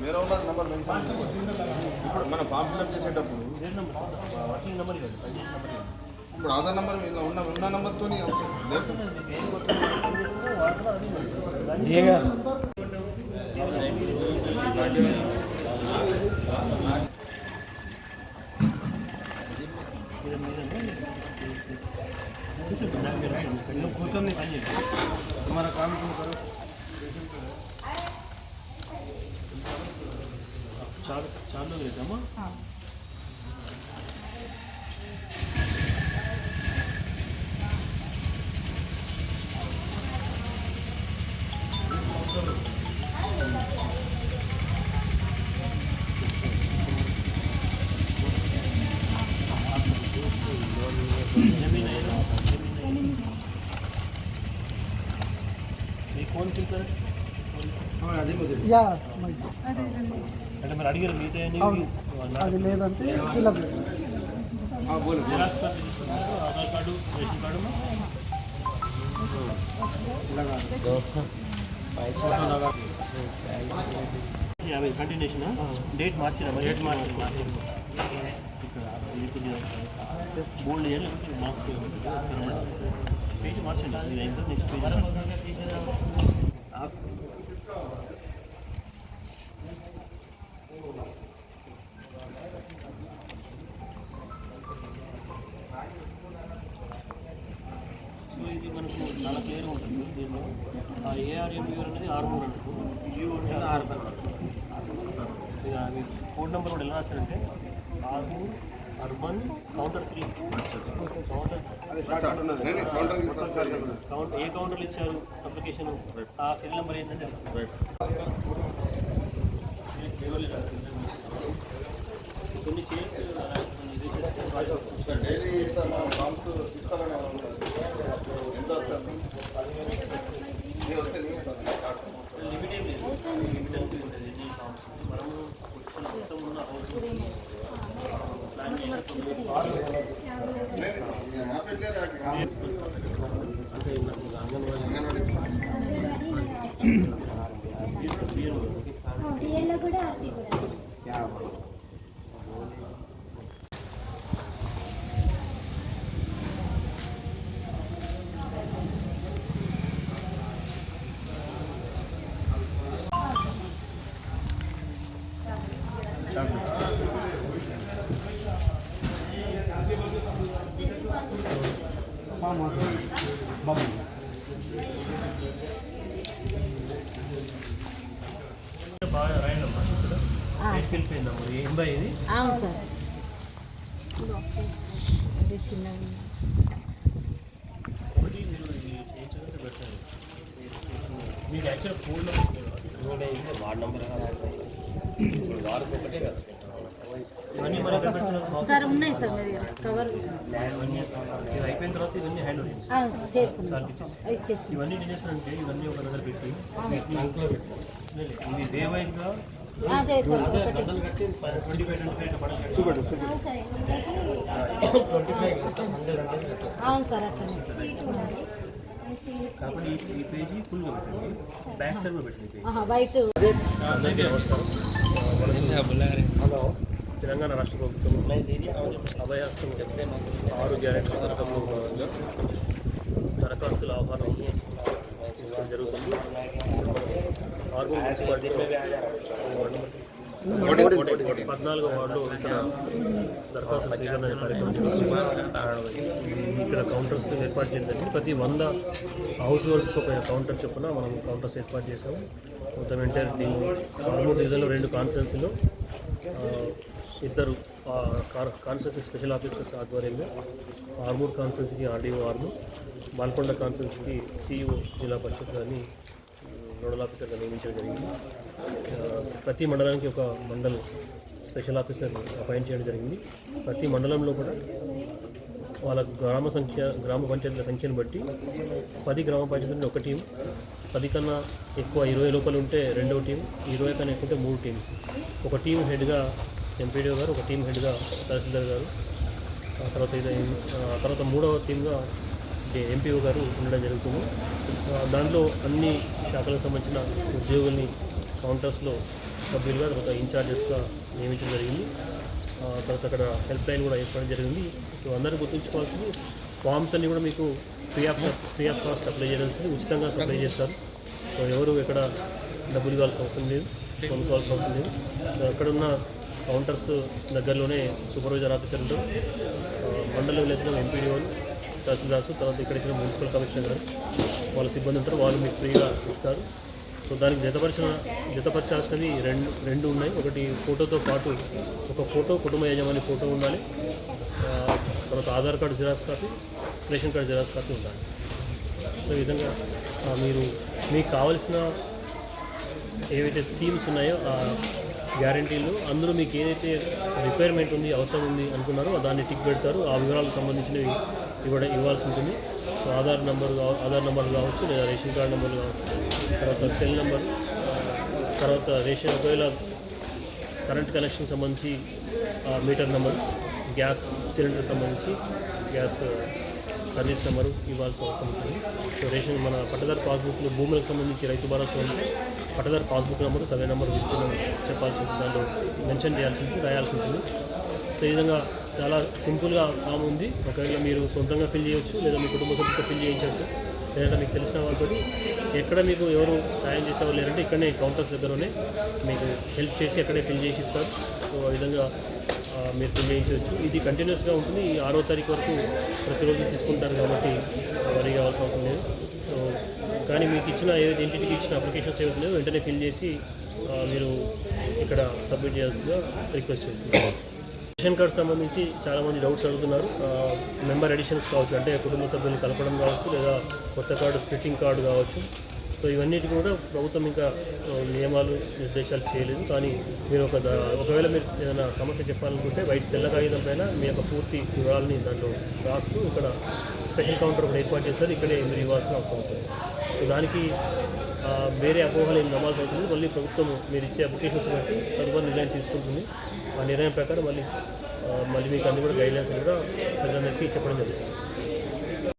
వేరే ఉంటుంది ఉన్న నెంబర్ మెన్షన్ ఇప్పుడు మనం ఫామ్ ఫిల్అప్ చేసేటప్పుడు వర్కింగ్ నెంబర్ ఇప్పుడు ఆధార్ నెంబర్ ఇలా ఉన్న ఉన్న నెంబర్తో అవసరం. లేదు. కూర్చోండి, నాకు మీరు రాయండి. మీరు కూర్చొని పని చేయండి. యా అంటే మరి అడిగారు మీతో ఏం అవును అది లేదంటే ఇలా జిరాక్స్ కార్డు తీసుకున్నారు ఆధార్ కార్డు రేషన్ కార్డు యాభై కంటిన్యూషన్ డేట్ మార్చినా డేట్ మార్చి మార్చి బోల్డ్ చేయాలి మార్క్స్ పేజ్ మార్చండి నెక్స్ట్ పేజ్ సో ఇది మనకు చాలా క్లియర్ ఉంటుంది దీనిలో ఆ ఏఆర్ఎం యూర్ అనేది ఆర్మూర్ అంటారు యూ అంటే ఆరు ఇది అది నెంబర్ కూడా ఎలా రాశారంటే Armoor urban counter three counter A కౌంటర్లు ఇచ్చారు? అప్లికేషన్ ఆ సెల్ నెంబర్ ఏంటంటే? కొన్ని చేయాల్సి అంగన్వాడీ బాగా రాయండమ్మా ఇక్కడ వెళ్ళిపోయిందమ్మా ఎంబై ఇది అవును సార్ అది మీకు యాక్చువల్ ఫోన్ వార్డ్ నెంబర్ వారికి ఒకటే కదా ఇవన్నీ మన దగ్గర పెట్టిన సార్ ఉన్నాయి సార్ మీ దగ్గర కవర్ అయిపోయిన తర్వాత ఇవన్నీ హ్యాండ్ చేస్తున్నాం ఇచ్చేస్తాం ఒక దగ్గర పెట్టి ఇది డే వైజ్గా అదే సార్ అవును సార్ అట్లనే. కాబట్టి ఈ- ఈ పేజీ ఫుల్గా పెట్టండి. బ్యాక్ సైడ్ కూడా పెట్టండి ఈ పేజీ. ఆహా, వైట్. హలో. తెలంగాణ రాష్ట్ర ప్రభుత్వం అభయహస్తం ఆరు గ్యారెంటీ పథకంలో భాగంగా దరఖాస్తుల ఆహ్వానం తీసుకోవడం జరుగుతుంది. ఆర్మూర్ మున్సిపాలిటీ పద్నాలుగో వార్డులో ఇక్కడ దరఖాస్తు స్వీకరణ కార్యక్రమం ఇక్కడ కౌంటర్స్ ఏర్పాటు చేయడం. ప్రతి వంద హౌస్ హోల్డ్స్కి ఒక కౌంటర్ చొప్పున మనం కౌంటర్స్ ఏర్పాటు చేసాము మొత్తం ఎంటైర్ టీమ్ ఆర్మూర్ డివిజన్లో రెండు కాన్ఫరెన్స్లో ఇద్దరు కాన్స్టెన్సీ స్పెషల్ ఆఫీసర్స్ ఆధ్వర్యంలో ఆర్మూర్ కాన్స్టెన్సీకి ఆర్డీఓ ఆర్మూర్ మాల్కొండ కాన్స్టెన్సీకి సిఇఓ జిల్లా పరిషత్ అని నోడల్ ఆఫీసర్గా నియమించడం జరిగింది. ప్రతి మండలానికి ఒక మండల్ స్పెషల్ ఆఫీసర్ని అపాయింట్ చేయడం జరిగింది. ప్రతి మండలంలో కూడా వాళ్ళ గ్రామ సంఖ్య గ్రామ పంచాయతీల సంఖ్యను బట్టి పది గ్రామ పంచాయతీలు ఒక టీం పది కన్నా ఎక్కువ ఇరవై లోపల ఉంటే రెండవ టీం ఇరవై కన్నా ఎక్కువ ఉంటే మూడు టీమ్స్. ఒక టీం హెడ్గా ఎంపీడీఓ గారు ఒక టీం హెడ్గా తహసీల్దార్ గారు. ఆ తర్వాత ఇది ఆ తర్వాత మూడవ టీమ్గా ఎంపీఓ గారు ఉండడం జరుగుతుంది. దాంట్లో అన్ని శాఖలకు సంబంధించిన ఉద్యోగుల్ని కౌంటర్స్లో సభ్యులుగా తర్వాత ఇన్ఛార్జెస్గా నియమించడం జరిగింది. తర్వాత అక్కడ హెల్ప్ లైన్ కూడా ఏర్పడడం జరిగింది. సో అందరూ గుర్తుంచుకోవాల్సింది ఫామ్స్ అన్నీ కూడా మీకు free of free of cost apply చేయడం ఉచితంగా సప్లై చేస్తారు. సో ఎవరు ఎక్కడ డబ్బులు ఇవ్వాల్సిన అవసరం లేదు కొనుక్కోవాల్సిన అవసరం లేదు. సో అక్కడున్న కౌంటర్స్ దగ్గరలోనే సూపర్వైజర్ ఆఫీసర్లు ఉంటారు. ఆ, మండల విలేజ్లో ఎంపీడీఓలు తహసీల్దార్స్ తర్వాత ఇక్కడ ఇచ్చిన మున్సిపల్ కమిషనర్ వాళ్ళ సిబ్బంది ఉంటారు వాళ్ళు మీకు ఫ్రీగా ఇస్తారు. సో దానికి జతపరిచిన జతపరచాల్సినవి రెండు రెండు ఉన్నాయి. ఒకటి ఫోటోతో పాటు ఒక ఫోటో కుటుంబ యజమాని ఫోటో ఉండాలి. తర్వాత Aadhaar card xerox copy ration card xerox copy ఉండాలి. సో ఈ విధంగా మీరు మీకు కావలసిన ఏవైతే స్కీమ్స్ ఉన్నాయో గ్యారంటీలు. అందులో మీకు ఏదైతే రిక్వైర్మెంట్ ఉంది అవసరం ఉంది అనుకున్నారో దాన్ని టిక్ పెడతారు. ఆ వివరాలకు సంబంధించినవి ఇవ్వడం ఇవ్వాల్సి ఉంటుంది. So Aadhaar number Aadhaar number కావచ్చు లేదా రేషన్ కార్డు నెంబర్ కావచ్చు తర్వాత సెల్ నెంబర్ తర్వాత రేషన్ ఒకవేళ కరెంట్ కనెక్షన్ సంబంధించి ఆ, మీటర్ నెంబర్ గ్యాస్ సిలిండర్ సంబంధించి గ్యాస్ సర్వీస్ నెంబరు ఇవ్వాల్సిన అవసరం ఉంటుంది. సో రేషన్ మన పట్టదారు పాస్బుక్లో భూములకు సంబంధించి రైతు భరోసా ఉంది. పట్టదారు పాస్బుక్ నెంబరు సర్వే నెంబర్ ఇస్తున్నాం చెప్పాల్సి ఉంటుంది దాంట్లో మెన్షన్ చేయాల్సి ఉంటుంది రాయాల్సి ఉంటుంది సో ఈ విధంగా చాలా సింపుల్గా ఫామ్ ఉంది. ఒకవేళ మీరు సొంతంగా ఫిల్ చేయొచ్చు లేదా మీ కుటుంబ సభ్యులతో ఫిల్ చేయించవచ్చు. లేదంటే మీకు తెలిసిన వాళ్ళతో ఎక్కడ మీకు ఎవరు సాయం చేసేవాళ్ళు లేరంటే ఇక్కడనే కౌంటర్స్ దగ్గరనే మీకు హెల్ప్ చేసి అక్కడే ఫిల్ చేసి ఇస్తారు. సో ఆ విధంగా మీరు ఫిల్ చేయించవచ్చు ఇది కంటిన్యూస్గా ఉంటుంది. ఈ ఆరో తారీఖు వరకు ప్రతిరోజు తీసుకుంటారు కాబట్టి వరి కావాల్సిన అవసరం లేదు. సో కానీ మీకు ఇచ్చిన ఏదైతే ఇంటికి ఇచ్చిన అప్లికేషన్స్ ఏవైతే ఉన్నాయో వెంటనే ఫిల్ చేసి మీరు ఇక్కడ సబ్మిట్ చేయాల్సిందిగా రిక్వెస్ట్ చేస్తున్నాను. రేషన్ కార్డు సంబంధించి చాలామంది డౌట్స్ అడుగుతున్నారు. మెంబర్ ఎడిషన్స్ కావచ్చు అంటే కుటుంబ సభ్యులు కలపడం కావచ్చు లేదా కొత్త కార్డు స్ప్లిట్టింగ్ కార్డు కావచ్చు. సో ఇవన్నిటి కూడా ప్రభుత్వం ఇంకా నియమాలు నిర్దేశాలు చేయలేదు. కానీ మీరు ఒక దా- ఒకవేళ మీరు ఏదైనా సమస్య చెప్పాలనుకుంటే వైట్ తెల్ల కాగితం పైన మీ యొక్క పూర్తి వివరాలని దాంట్లో రాస్తూ ఇక్కడ స్పెషల్ కౌంటర్ ఒకటి ఏర్పాటు చేస్తారు. ఇక్కడే మీరు ఇవ్వాల్సిన అవసరం ఉంటుంది. సో దానికి వేరే అపోహలు ఏం నమ్మాల్సిన అవసరం లేదు. మళ్ళీ ప్రభుత్వం మీరు ఇచ్చే అప్లికేషన్స్ బట్టి తదుపరి నిర్ణయం తీసుకుంటుంది. ఆ నిర్ణయం ప్రకారం మళ్ళీ మళ్ళీ మీకు అన్ని కూడా గైడ్లైన్స్ కూడా ప్రజలందరికీ చెప్పడం జరుగుతుంది.